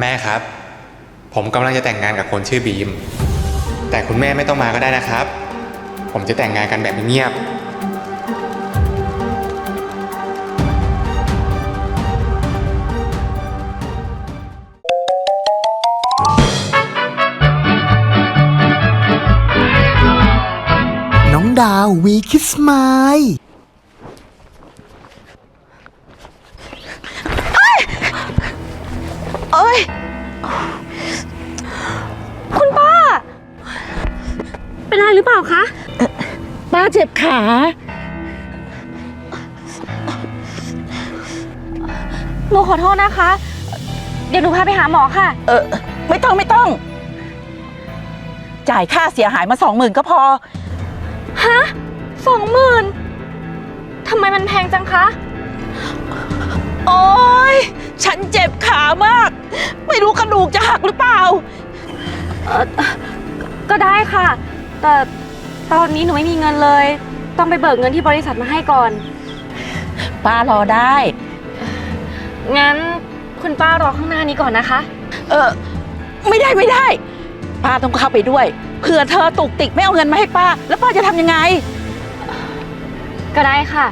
แม่ครับ ผมกำลังจะแต่งงานกับคนชื่อบีม แต่คุณแม่ไม่ต้องมาก็ได้นะครับ ผมจะแต่งงานกันแบบเงียบน้องดาววีคิสไมล์ อะไรหรือเปล่าคะ ป้าเจ็บขา หนูขอโทษนะคะ เดี๋ยวหนูพาไปหาหมอค่ะ เออ ไม่ต้องไม่ต้อง จ่ายค่าเสียหายมาสองหมื่นก็พอ ฮะสองหมื่นทำไมมันแพงจังคะ โอ๊ย ฉันเจ็บขามาก ไม่รู้กระดูกจะหักหรือเปล่าเออก็ได้ค่ะ แต่ตอนนี้หนูไม่มีเงินเลย ต้องไปเบิกเงินที่บริษัทมาให้ก่อน ป้ารอได้ งั้นคุณป้ารอข้างหน้านี้ก่อนนะคะ เออไม่ได้ไม่ได้ ป้าต้องเข้าไปด้วยเผื่อเธอตุกติกไม่เอาเงินมาให้ป้า แล้วป้าจะทำยังไง ก็ได้ค่ะ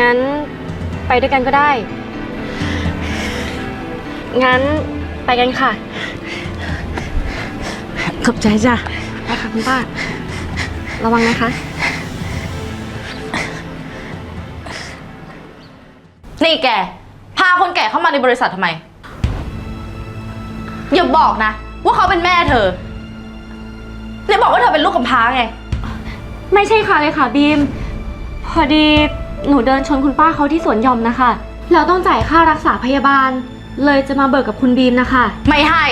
งั้นไปด้วยกันก็ได้ งั้นไปกันค่ะ ขอบใจจ้ะไปค่ะคุณป้า ระวังนะคะ นี่แก พาคนแก่เข้ามาในบริษัททำไม อย่าบอกนะ ว่าเขาเป็นแม่เธอไหนบอกว่าเธอเป็นลูกกำพร้าไง ไม่ใช่ค่ะเลยค่ะบีม พอดีหนูเดินชนคุณป้าเขาที่สวนหย่อมนะคะ เราต้องจ่ายค่ารักษาพยาบาล เลยจะมาเบิกกับคุณบีมนะคะ ไม่ให้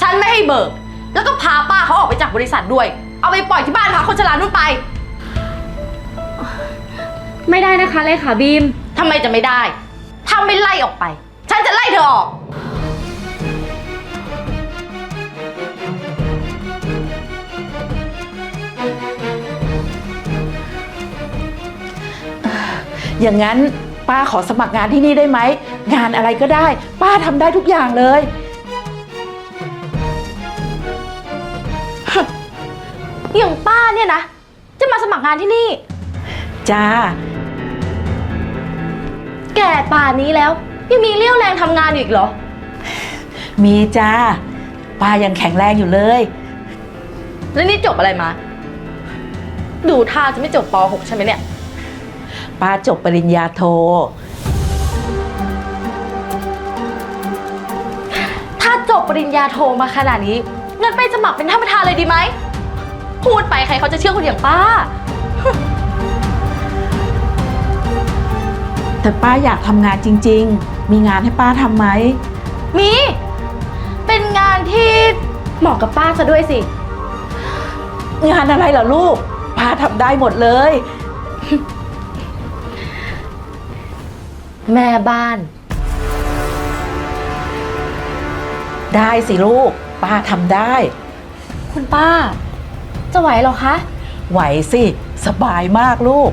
ฉันไม่ให้เบิก แล้วก็พาป้าเขาออกไปจากบริษัทด้วย เอาไปปล่อยที่บ้านพักคนชรานู่นไป ไม่ได้นะคะเลยค่ะบีม ทำไมจะไม่ได้ ถ้าไม่ไล่ออกไป ฉันจะไล่เธอออก อย่างนั้นป้าขอสมัครงานที่นี่ได้ไหม งานอะไรก็ได้ ป้าทำได้ทุกอย่างเลย อย่างป้าเนี่ยนะ จะมาสมัครงานที่นี่ จ้า แก่ป่านนี้แล้ว ยังมีเรี่ยวแรงทำงานอยู่อีกเหรอ มีจ้า ป้ายังแข็งแรงอยู่เลย แล้วนี่จบอะไรมา ดูท่าจะไม่จบป .6 ใช่ไหมเนี่ย ป้าจบปริญญาโท ถ้าจบปริญญาโทมาขนาดนี้งั้นไปสมัครเป็นท่านประธานเลยดีไหม พูดไปใครเขาจะเชื่อคนอย่างป้า แต่ป้าอยากทำงานจริง ๆ มีงานให้ป้าทำไหม มี เป็นงานที่เหมาะกับป้าซะด้วยสิ งานอะไรเหรอลูก ป้าทำได้หมดเลย แม่บ้าน ได้สิลูก ป้าทำได้ คุณป้า จะไหวเหรอคะ ไหวสิ สบายมากลูก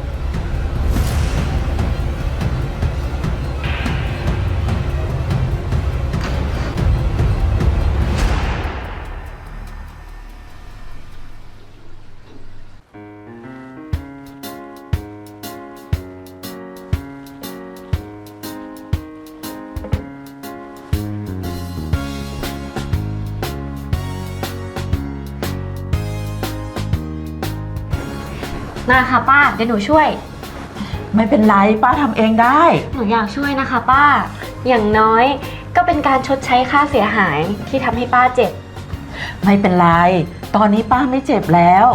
มาค่ะป้าเดี๋ยวหนูช่วย ไม่เป็นไรป้าทำเองได้ หนูอยากช่วยนะคะ ป้า อย่างน้อยก็เป็นการชดใช้ค่าเสียหายที่ทำให้ป้าเจ็บ ไม่เป็นไร ตอนนี้ป้าไม่เจ็บแล้ว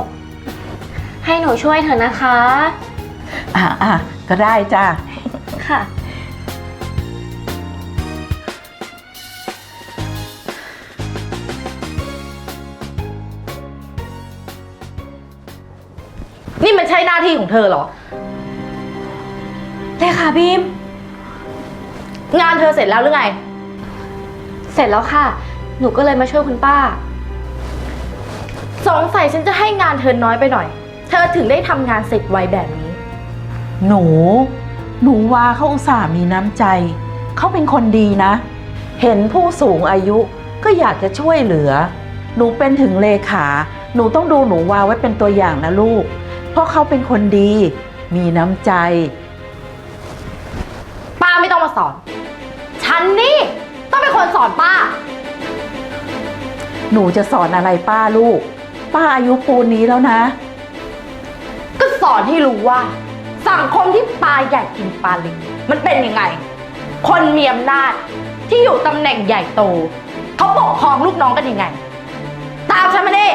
ให้หนูช่วยเถอะนะคะ อะอะก็ได้จ้ะ ค่ะ นี่มันใช่หน้าที่ของเธอเหรอ เลยค่ะบีม งานเธอเสร็จแล้วหรือไง เสร็จแล้วค่ะ หนูก็เลยมาช่วยคุณป้า สงสัยฉันจะให้งานเธอน้อยไปหน่อย เธอถึงได้ทำงานเสร็จไวแบบนี้ หนู หนูว่าเขาอุตส่าห์มีน้ำใจ เขาเป็นคนดีนะ เห็นผู้สูงอายุก็อยากจะช่วยเหลือ หนูเป็นถึงเลขา หนูต้องดูหนูวาไว้เป็นตัวอย่างนะลูก เพราะเขาเป็นคนดี มีน้ำใจ ป้าไม่ต้องมาสอน ฉันนี่ ต้องเป็นคนสอนป้า หนูจะสอนอะไรป้าลูก ป้าอายุปูนนี้แล้วนะ ก็สอนให้รู้ว่า สังคมที่ปลาใหญ่กินปลาเล็กมันเป็นยังไง คนมีอำนาจที่อยู่ตำแหน่งใหญ่โต เขาปกครองลูกน้องกันยังไง ตามฉันมาดิ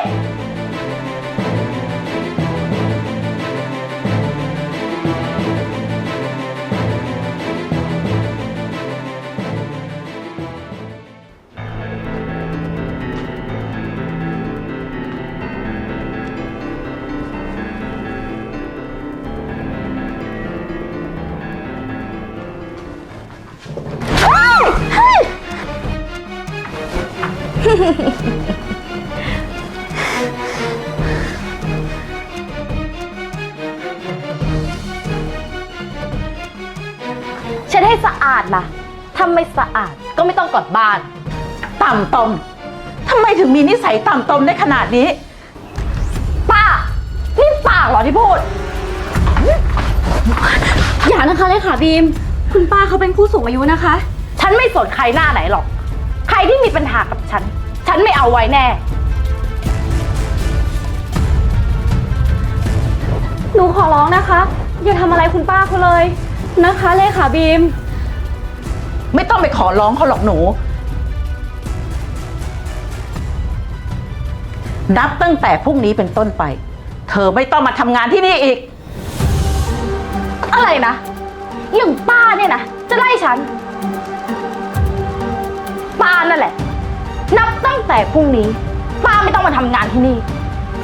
ลับบ้าน ต่ำตมทำไมถึงมีนิสัยต่ำตมได้ขนาดนี้ ป้า นี่ปากเหรอที่พูด อย่านะคะเลขาบีม คุณป้าเขาเป็นผู้สูงอายุนะคะ ฉันไม่สนใครหน้าไหนหรอก ใครที่มีปัญหากับฉัน ฉันไม่เอาไว้แน่ หนูขอร้องนะคะ อย่าทำอะไรคุณป้าเขาเลยนะคะเลขาบีม ไม่ต้องไปขอร้องเขาหรอกหนู นับตั้งแต่พรุ่งนี้เป็นต้นไป เธอไม่ต้องมาทำงานที่นี่อีก อะไรนะ อย่างป้าเนี่ยนะ จะไล่ฉัน ป้านั่นแหละ นับตั้งแต่พรุ่งนี้ ป้าไม่ต้องมาทำงานที่นี่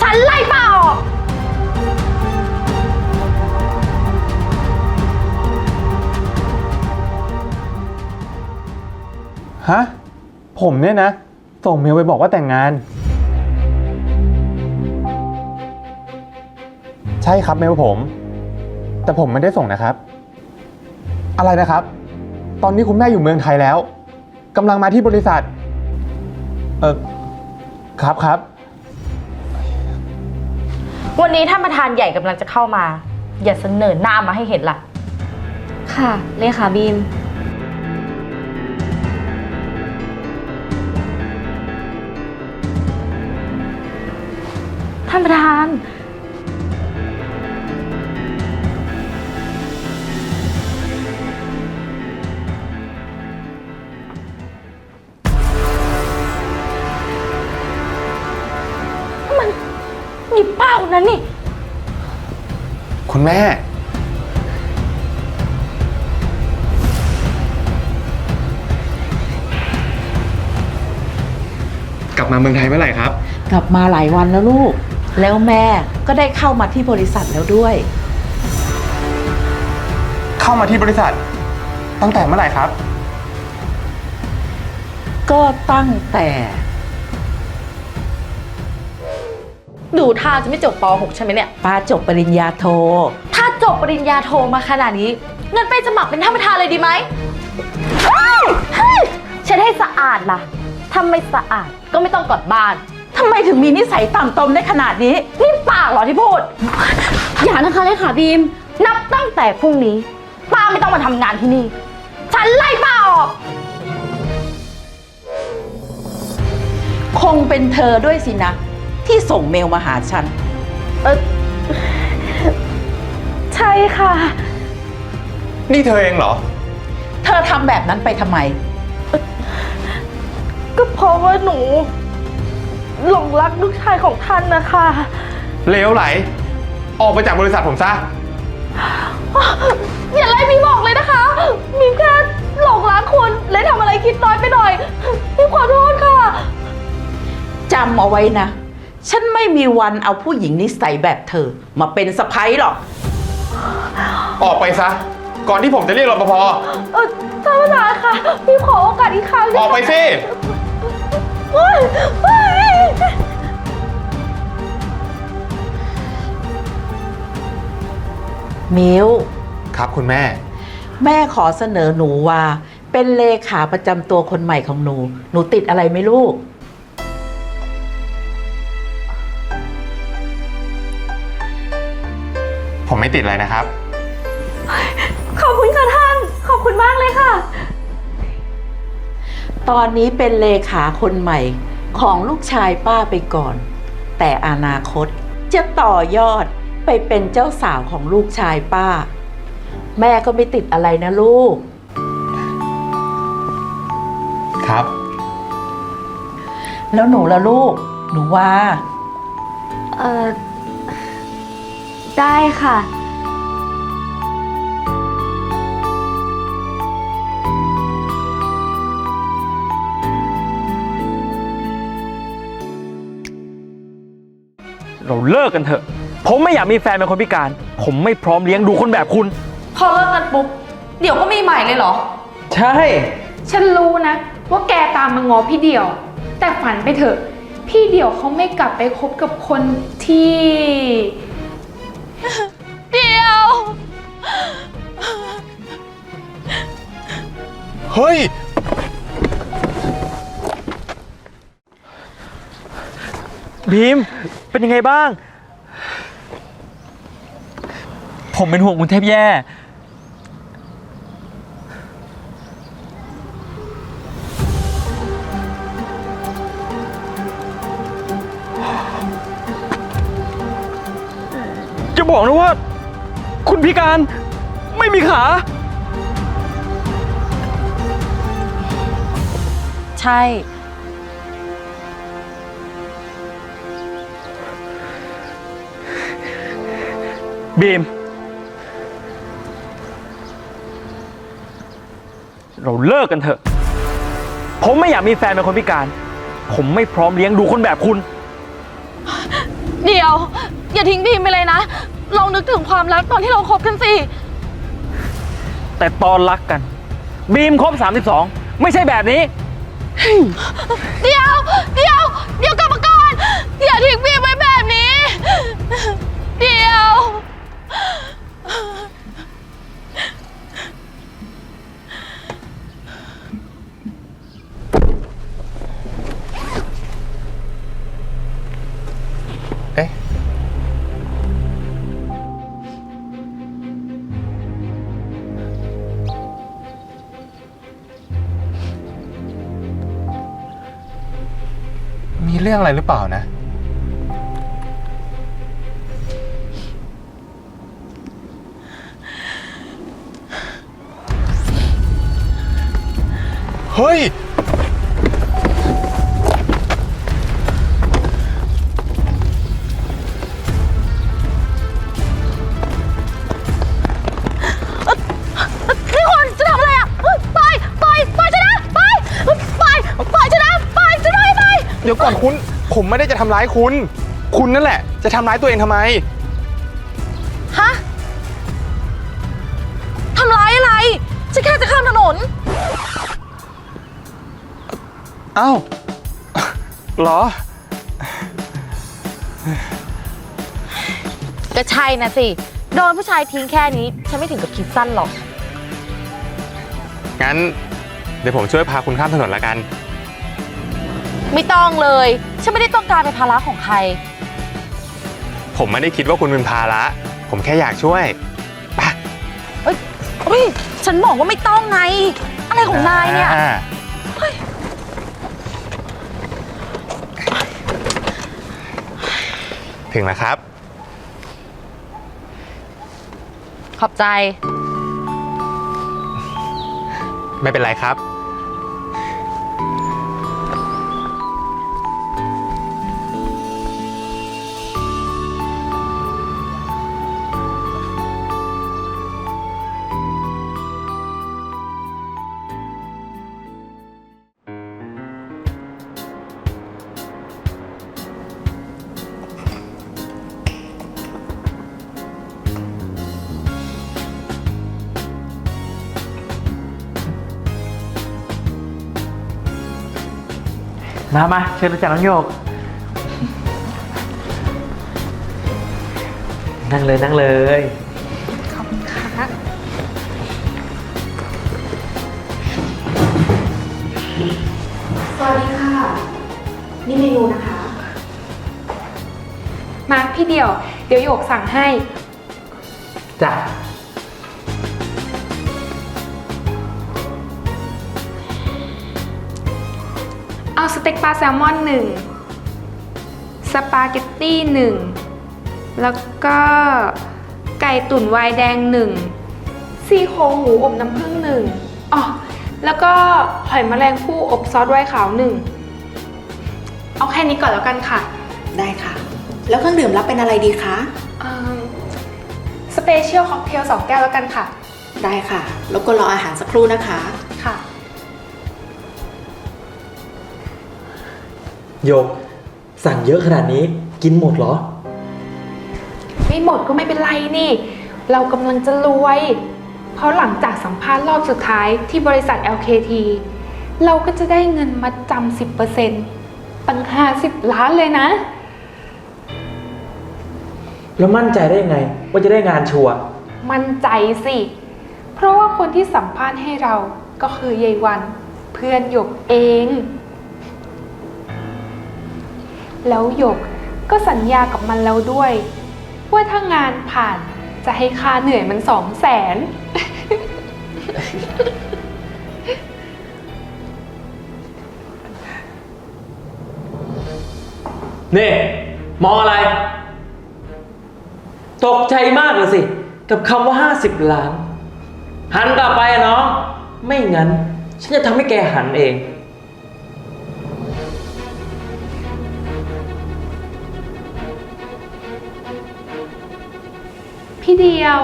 ฉันไล่ป้า ฮะ ผมเนี่ยนะ ส่งเมลไปบอกว่าแต่งงาน ใช่ครับเมลผม แต่ผมไม่ได้ส่งนะครับ อะไรนะครับ ตอนนี้คุณแม่อยู่เมืองไทยแล้วกำลังมาที่บริษัท เออครับครับ วันนี้ท่านประธานใหญ่กำลังจะเข้ามา อย่าเสนอหน้ามาให้เห็นล่ะ ค่ะ เลขาบีม ท่านประธาน มันหยิบป้าคนนั้นนี่ คุณแม่ กลับมาเมืองไทยเมื่อไหร่ครับ กลับมาหลายวันแล้วลูก แล้วแม่ก็ได้เข้ามาที่บริษัทแล้วด้วย เข้ามาที่บริษัท ตั้งแต่เมื่อไหร่ครับ ก็ตั้งแต่ ดูท่าจะไม่จบป .6 ใช่ไหมเนี่ย ป้าจบปริญญาโท ถ้าจบปริญญาโทมาขนาดนี้เงินไปสมัครเป็นท่านประธานเลยดีไหมเฮ้ยเฮ้ยฉันให้สะอาดล่ะถ้าไม่สะอาดก็ไม่ต้องกลับบ้าน ทำไมถึงมีนิสัยต่ำตมได้ขนาดนี้ นี่ปากเหรอที่พูด อย่านะคะเลขาบีม นับตั้งแต่พรุ่งนี้ ป้าไม่ต้องมาทำงานที่นี่ ฉันไล่ป้าออก คงเป็นเธอด้วยสินะ ที่ส่งเมลมาหาฉัน เออใช่ค่ะ นี่เธอเองเหรอ เธอทำแบบนั้นไปทำไม ก็เพราะว่าหนู หลงรักลูกชายของท่านนะคะ เลวไหล ออกไปจากบริษัทผมซะ อย่าไล่มีบอกเลยนะคะ มีแค่หลงรักคุณเลยทำอะไรคิดน้อยไปหน่อยพี่ขอโทษค่ะ จำเอาไว้นะ ฉันไม่มีวันเอาผู้หญิงนิสัยแบบเธอ มาเป็นสะพ้ยหรอก ออกไปซะ ก่อนที่ผมจะเรียกรปภเออท่านประธานค่ะพี่ขอโอกาสอีกครั้งออกไปสิ เฮ้ยเฮ้ย มิวครับคุณแม่ แม่ขอเสนอหนูว่า เป็นเลขาประจำตัวคนใหม่ของหนู หนูติดอะไรไหมลูก ผมไม่ติดอะไรนะครับ ขอบคุณค่ะท่าน ขอบคุณมากเลยค่ะ ตอนนี้เป็นเลขาคนใหม่ ของลูกชายป้าไปก่อน แต่อนาคตจะต่อยอดไปเป็นเจ้าสาวของลูกชายป้า แม่ก็ไม่ติดอะไรนะลูก ครับ แล้วหนูละลูก หนูว่า เอ่อได้ค่ะ เราเลิกกันเถอะ ผมไม่อยากมีแฟนเป็นคนพิการ ผมไม่พร้อมเลี้ยงดูคนแบบคุณ พอเลิกกันปุ๊บ เดี๋ยวก็มีใหม่เลยเหรอ ใช่ ฉันรู้นะ ว่าแกตามมางอพี่เดี่ยว แต่ฝันไปเถอะ พี่เดี่ยวเขาไม่กลับไปคบกับคนที่ เดี๋ยว เฮ้ย บีม เป็นยังไงบ้าง ผมเป็นห่วงคุณแทบแย่ จะบอกนะว่า คุณพิการไม่มีขา ใช่ บีม เราเลิกกันเถอะ ผมไม่อยากมีแฟนเป็นคนพิการ ผมไม่พร้อมเลี้ยงดูคนแบบคุณ เดี๋ยว อย่าทิ้งบีมไปเลยนะ ลองนึกถึงความรักตอนที่เราคบกันสิ แต่ตอนรักกัน บีมครบ 32 ไม่ใช่แบบนี้ เดี๋ยว เดี๋ยว เดี๋ยวกลับมาก่อน อย่าทิ้งบีมไว้แบบนี้ เดี๋ยว เรื่องอะไรหรือเปล่านะ เฮ้ย ก่อนคุณ ผมไม่ได้จะทำร้ายคุณ คุณนั่นแหละ จะทำร้ายตัวเองทำไม ฮะทำร้ายอะไรฉันแค่จะข้ามถนนเอ้าเหรอ ก็ใช่นะสิ โดนผู้ชายทิ้งแค่นี้ ฉันไม่ถึงกับคิดสั้นหรอก งั้น เดี๋ยวผมช่วยพาคุณข้ามถนนละกัน ไม่ต้องเลย ฉันไม่ได้ต้องการเป็นภาระของใคร ผมไม่ได้คิดว่าคุณเป็นภาระ ผมแค่อยากช่วยไปเอ้ยเอ้ย ฉันบอกว่าไม่ต้องไง อะไรของนายเนี่ย อ่าถึงแล้วครับ ขอบใจ ไม่เป็นไรครับ มามาเชิญรู้จักน้องโยก นั่งเลยนั่งเลย ขอบคุณค่ะสวัสดีค่ะ นี่เมนูนะคะ มาพี่เดียว เดี๋ยวโยกสั่งให้ จ้ะ เอาสเต็กปลาแซลมอนหนึ่งสปาเกตตี้หนึ่งแล้วก็ไก่ตุ๋นไวน์แดงหนึ่งซี่โครงหมูอบน้ำผึ้งหนึ่งอ๋อแล้วก็หอยแมลงภู่อบซอสไวน์ขาวหนึ่งเอาแค่นี้ก่อนแล้วกันค่ะ ได้ค่ะ แล้วเครื่องดื่มรับเป็นอะไรดีคะสเปเชียลค็อกเทลสองแก้วแล้วกันค่ะ ได้ค่ะ แล้วก็รออาหารสักครู่นะคะ โยก สั่งเยอะขนาดนี้กินหมดเหรอ ไม่หมดก็ไม่เป็นไรนี่ เรากำลังจะรวย เพราะหลังจากสัมภาษณ์รอบสุดท้ายที่บริษัท LKT เราก็จะได้เงินมาจำ10%ตั้ง50 ล้านเลยนะ แล้วมั่นใจได้ยังไง ว่าจะได้งานชัวร์มั่นใจสิ เพราะว่าคนที่สัมภาษณ์ให้เราก็คือยายวัน เพื่อนหยกเอง แล้วหยกก็สัญญากับมันแล้วด้วย ว่าถ้างานผ่านจะให้ค่าเหนื่อยมันสองแสน นี่มองอะไร ตกใจมากเลยสิ กับคำว่า 50 ล้าน หันกลับไปอะน้อง ไม่งั้น ฉันจะทำให้แกหันเอง เดียว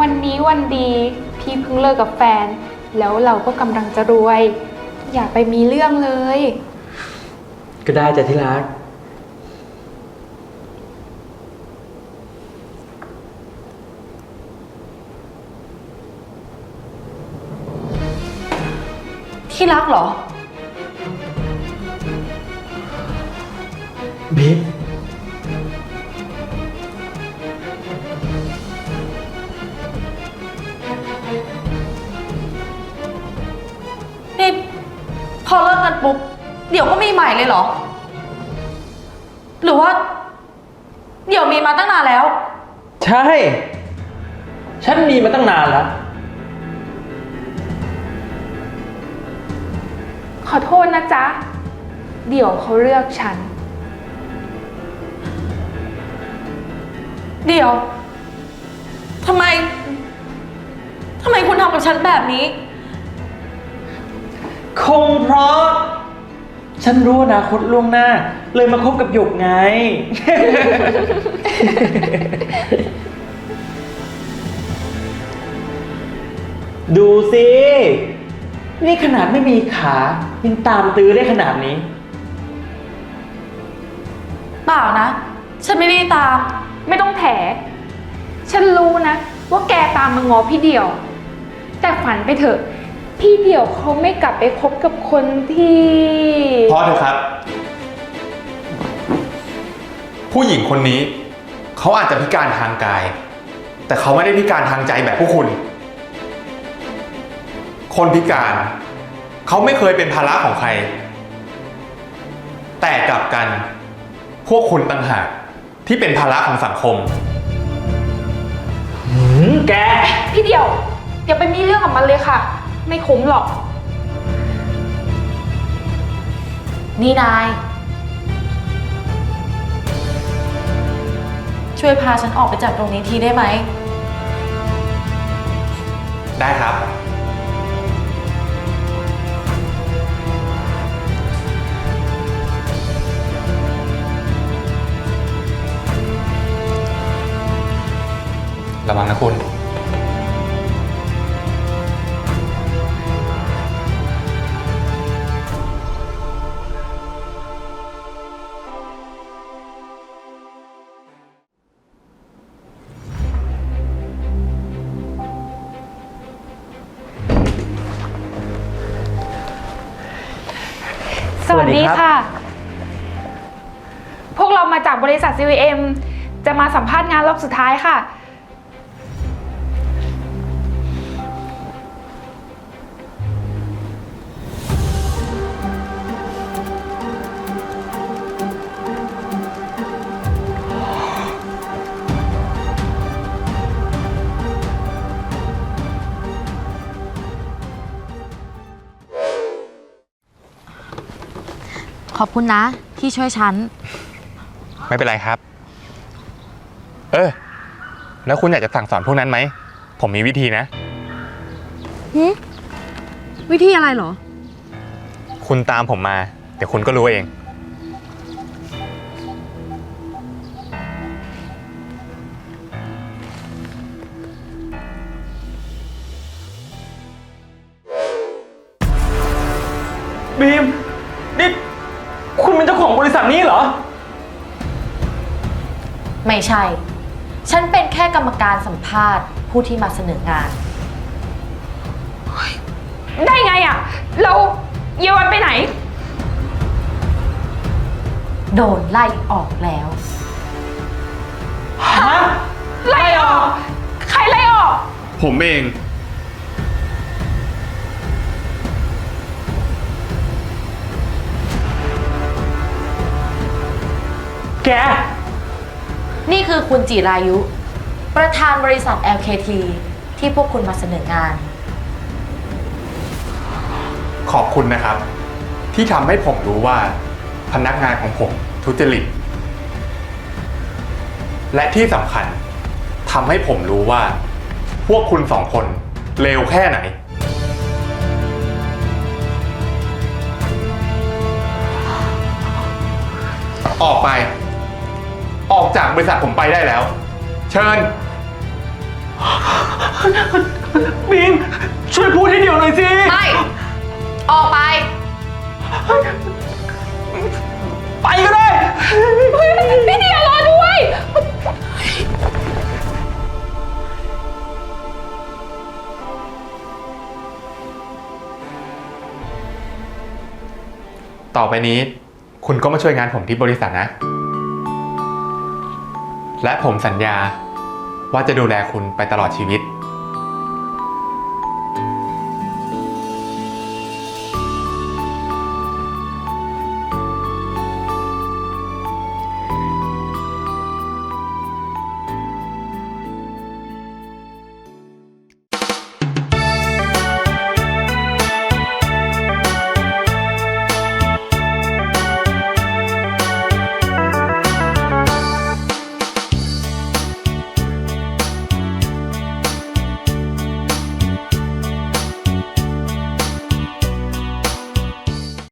วันนี้วันดีพี่เพิ่งเลิกกับแฟน แล้วเราก็กำลังจะรวย อย่าไปมีเรื่องเลย ก็ได้จ้ะที่รัก ที่รักเหรอ บิ๊ก ปุ๊บ เดี๋ยวก็มีใหม่เลยเหรอ หรือว่า เดี๋ยวมีมาตั้งนานแล้ว ใช่ ฉันมีมาตั้งนานแล้ว ขอโทษนะจ๊ะ เดี๋ยวเขาเลือกฉัน เดี๋ยวทำไมทำไมคุณทำกับฉันแบบนี้ คงเพราะ ฉันรู้อนาคตล่วงหน้า เลยมาคบกับหยกไง ดูสิ นี่ขนาดไม่มีขายังตามตื้อได้ขนาดนี้ เปล่านะ ฉันไม่ได้ตาม ไม่ต้องแถ ฉันรู้นะ ว่าแกตามมางอพี่เดียว แต่ฝันไปเถอะ พี่เดี่ยวเขาไม่กลับไปคบกับคนที่ พอเถอะครับ ผู้หญิงคนนี้ เขาอาจจะพิการทางกาย แต่เขาไม่ได้พิการทางใจแบบพวกคุณ คนพิการ เขาไม่เคยเป็นภาระของใคร แต่กลับกัน พวกคุณต่างหากที่เป็นภาระของสังคม หืมแก พี่เดี่ยวอย่าไปมีเรื่องกับมันเลยค่ะ ไม่คุ้มหรอก นี่นาย ช่วยพาฉันออกไปจากตรงนี้ทีได้ไหม ได้ครับ ระวังนะคุณ รอบสุดท้ายค่ะ ขอบคุณนะ ที่ช่วยฉัน ไม่เป็นไรครับ เออ แล้วคุณอยากจะสั่งสอนพวกนั้นไหม ผมมีวิธีนะวิธีอะไรเหรอ คุณตามผมมา เดี๋ยวคุณก็รู้เอง บีมนี่คุณเป็นเจ้าของบริษัทนี้เหรอ ไม่ใช่ ฉันเป็นแค่กรรมการสัมภาษณ์ผู้ที่มาเสนองาน ได้ไงอะ่ะ เราเยาวันไปไหน โดนไล่ออกแล้วฮะไล่ออก ใครไล่ออก ผมเอง แก นี่คือคุณจิรายุ ประธานบริษัท LKT ที่พวกคุณมาเสนองาน ขอบคุณนะครับ ที่ทำให้ผมรู้ว่าพนักงานของผมทุจริต และที่สำคัญทำให้ผมรู้ว่า พวกคุณสองคนเลวแค่ไหน ออกไป ออกจากบริษัทผมไปได้แล้ว เชิญ บีมช่วยพูดให้เดียวหน่อยสิ ไม่ ออกไป ไปก็ได้ พี่เดียรอด้วย ต่อไปนี้ คุณก็มาช่วยงานผมที่บริษัทนะ และผมสัญญาว่าจะดูแลคุณไปตลอดชีวิต